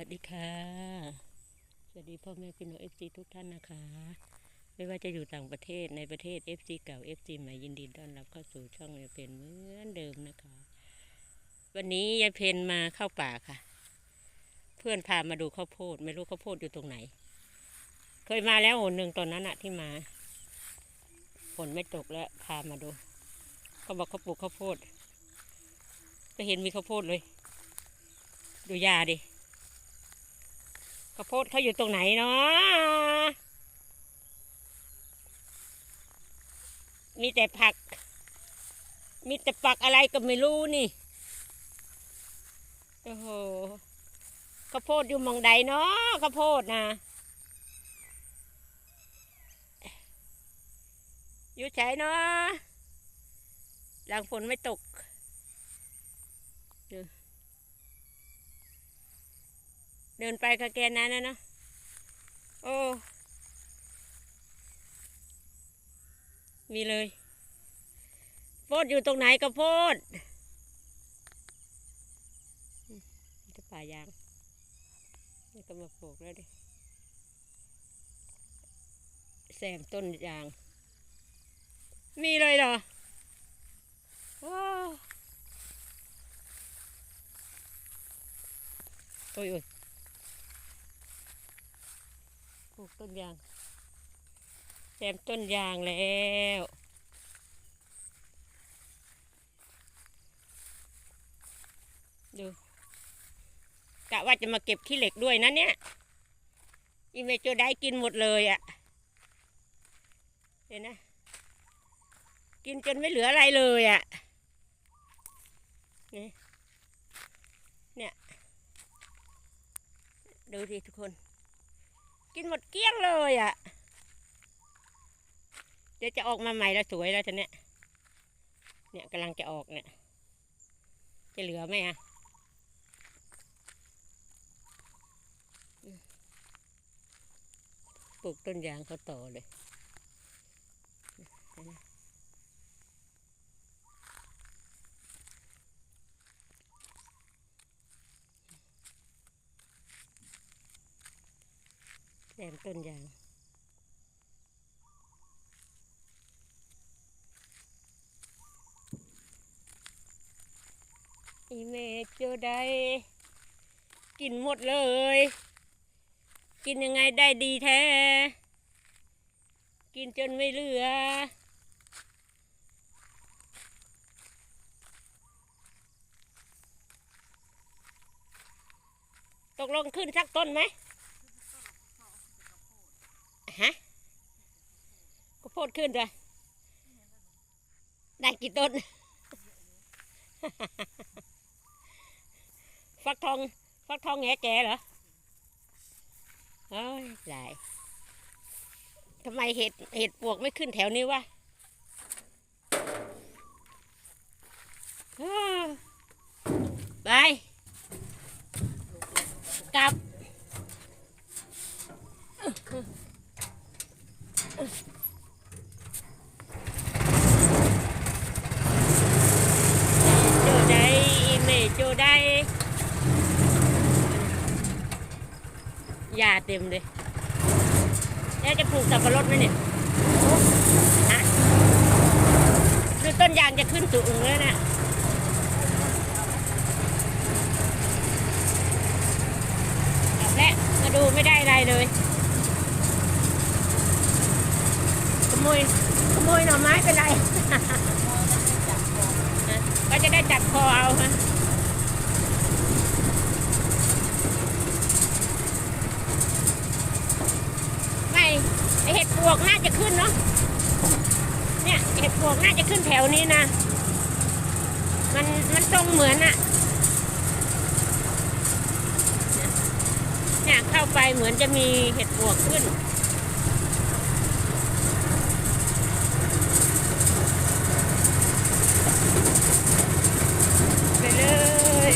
วัสดีค่ะ สวัสดีพ่อแม่พี่น้องเอฟซีทุกท่านนะคะ ไม่ว่าจะอยู่ต่างประเทศในประเทศ FC เก่า FC ใหม่ยินดีต้อนรับเข้าสู่ช่องยายเพนเหมือนเดิมนะคะ วันนี้ยายเพนมาเข้าป่าค่ะ เพื่อนพามาดูข้าวโพด ไม่รู้ข้าวโพดอยู่ตรงไหน เคยมาแล้วหนหนึ่งตอนนั้นอะที่มาฝนไม่ตกแล้วพามาดูเขาบอกเขาปลูกข้าวโพด ก็เห็นมีข้าวโพดเลย ดูยาดิ ข้าวโพดเขาอยู่ตรงไหนเนาะมีแต่ผัก มีแต่ปักอะไรก็ไม่รู้นี่ โอ้โหข้าวโพดอยู่มองใดเนาะข้าวโพดนะอยู่ใช้เนาะหลังฝนไม่ตกเเดินไปกับแกนั้นนะเนาะโอ้มีเลยโพดอยู่ตรงไหนกับโพดอืมมีแต่ป่ายางนี่ก็มาปลูกแล้วดิแซมต้นยาง มีเลยเหรอว้าวโอ้ยโอ้ย ปลู กต้นยางแซมต้นยางแล้วดูกะว่าจะมาเก็บขี้เหล็กด้วยนะเนี่ยอีเมโจได้กินหมดเลยอะ่ะเห็นนะ กินจนไม่เหลืออะไรเลยอะ่ะนี่เนี่ย ดูสิทุกคน กินหมดเกลี้ยงเลยอะ่ะ เดี๋ยวจะออกมาใหม่แล้วสวยแล้วจะเนี้ย เนี่ยกำลังจะออกเนี่ย จะเหลือไหมอะปลูกต้นยางเขาต่อเลย เห็นไหมแซมต้นยางอีเมเจอได้ กินหมดเลย กินยังไงได้ดีแท้ กินจนไม่เหลือ ตกลงขึ้นสักต้นไหมฮะก็โพ ดขึ้นด้วยได้กี่ต้น ฟักทองฟักทองแงแกเหรอเอ้ยหลายทำไมเห็ดเห็ดปวกไม่ขึ้นแถวนี้วะไป กลับ โจได้อีเมลโจได้ยาเต็มเลยแล้วจะปลูกสับปะรดไหมเนี่ยฮะดูต้นยางจะขึ้นสูงแล้วนะกลับแล้วมาดูไม่ได้อะไรเลยขโมยขโมยหน่อไม้เป็นไร ก็จะได้จับคอเอาฮะไม่ไอเห็ดป วกน่าจะขึ้นเนาะ เนี่ยเห็ดปวกน่าจะขึ้นแถวนี้นะ มันมันตรงเหมือนอะเนี่ยเข้าไปเหมือนจะมีเห็ดปวกขึ้น ไปเลย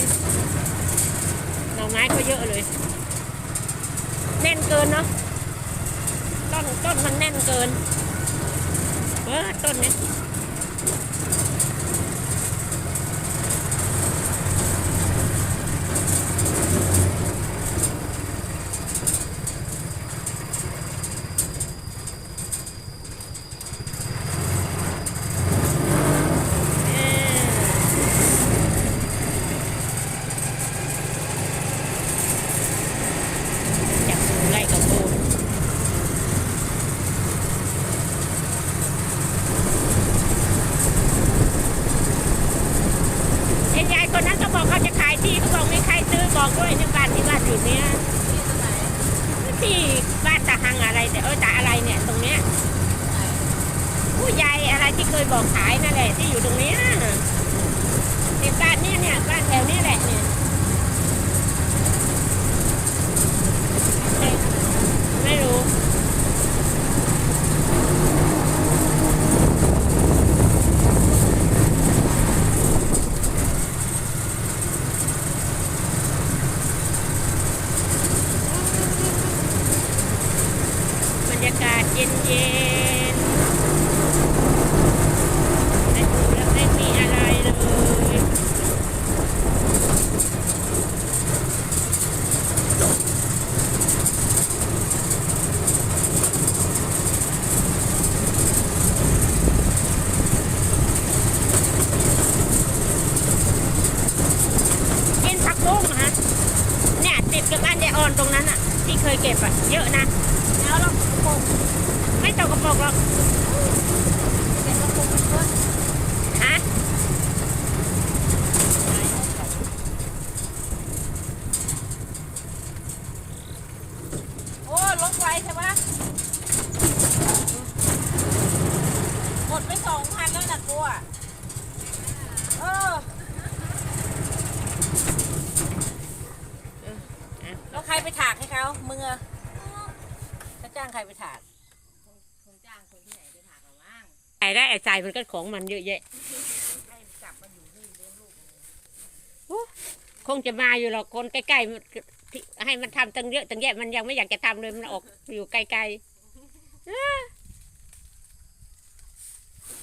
หน่อไม้ก็เยอะเลย แน่นเกินเนาะต้นต้นมันแน่นเกินเออต้นเนี้ย ที่บ้านตาหังอะไรแต่เออตาอะไรเนี่ยตรงเนี้ยผู้ใหญ่อะไรที่เคยบอกขายนั่นแหละที่อยู่ตรงเนี้ยเนี่ยบ้านเนี่ยเนี่ยบ้านแถวนี้แหละเนี่ยไม่ไม่รู้ บรรยากาศเย็นเย็นๆแต่ดูแล้วไม่มีอะไรเลยกินผักบุ้งเหรอฮะเนี่ยติดกับบ้านยายอ่อนตรงนั้นอะที่ เยอะนะ แล้วเราปกไม่ตกกระปรกหรอก เป็นกระปุกเป็นต้น ฮะ โอ้ลงไวใช่ปะหมดไปสองพันแล้วนะกูอะเออแล้วใค รไปถากให้เขามึงอะจะจ้างใครไปถากคงจ้างคนที่ไหนไปถากเราบ้างไอ้ได้ไอ้ใจมันก็ของมันเยอะแยะให้จับมาอยู่นี่เลี้ยงลูกมันคงจะมาอยู่หรอกคนใกล้ๆมันที่ให้มันทำตั้งเยอะตั้งแยะมันยังไม่อยากจะทำเลยมันออกอยู่ไกลๆเอ้อ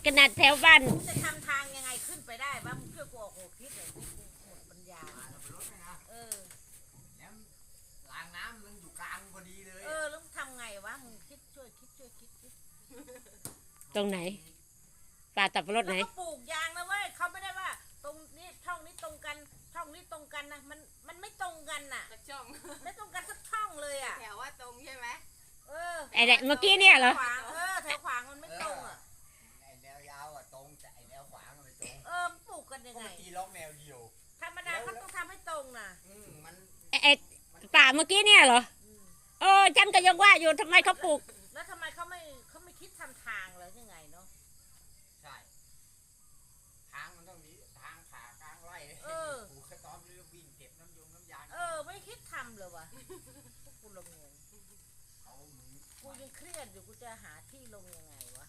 ขนาดแถวบ้านจะทำทางยังไงขึ้นไปได้บ้างมึงช่วยกูออกหัวคิดหน่อยสิกูหมดปัญญาเออ แล้วรางน้ำมันอยู่กลางพอดีเลย เออแล้วมึงทำไงวะมึงคิดช่ วยคิดช่วยคิดคิดตรงไหนป่าตับปะรดไหน แล้วก็ปลูกยางนะเว้ยเขาไม่ได้ว่า ตรงนี้ช่องนี้ตรงกัน ช่องนี้ตรงกันนะมันมันไม่ตรงกันน่ะกระช่องไม่ตรงกันสักช่องเลยอะแถวว่าตรงใช่ไหมเออไอ้เนี่ยเมื่อกี้เนี่ยเหรอ ขวางเออแถวขวางมันไม่ตรงอะไอ้แนวยาวอะตรงแต่ไอ้แนวขวางมันไม่ตรงเออมันปลูกกันยังปไงกติล็อกแนวเดียว ธรรมดาเขาต้องทำให้ตรงน่ะอืมมันไอ้ไอ้ป่าเมื่อกี้เนี่ยเหรอ อืม เออฉันก็ยังว่าอยู่ทำไมเขาปลูกำเลยวะพวกกูลงงเขามึงกูยังเครียดอยู่กูจะหาที่ลงยังไงวะ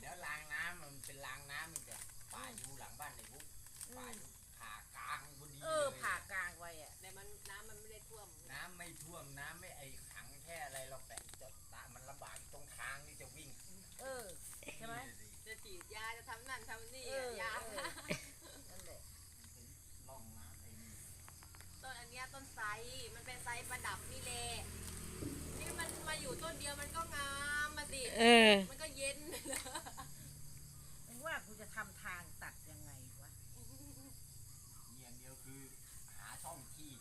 แล้วรางน้ำมันเป็นรางน้ำมันจะป่าอยู่หลังบ้านไอ้บุ๊ก อื ป่าม อยู่ผ่ากลางพอดี เอ เล อย ผ่ากลางไว้อะ แต่มันน้ำมันไม่ได้ท่วม น้ำไม่ท่วมน้ำไม่ไอ้ขังแค่อะไรเราแต่จะตามันลำบากตรงทางที่จะวิ่ง เออ ใช่ไหม จะฉีดยาจะทำนั่นทำนี่ เออ ยา เออนั่นแหละ ล่องน้ำไอ้นี่ ต้นอันเนี้ยต้นไทรมันเป็นไทรประดับนี่แหละนี่มันมาอยู่ต้นเดียวมันก็งามมาสิเออ มันก็เย็นมึงว่ากูจะทำทางตัดยังไงวะอย่างเดียวคือหาช่องที่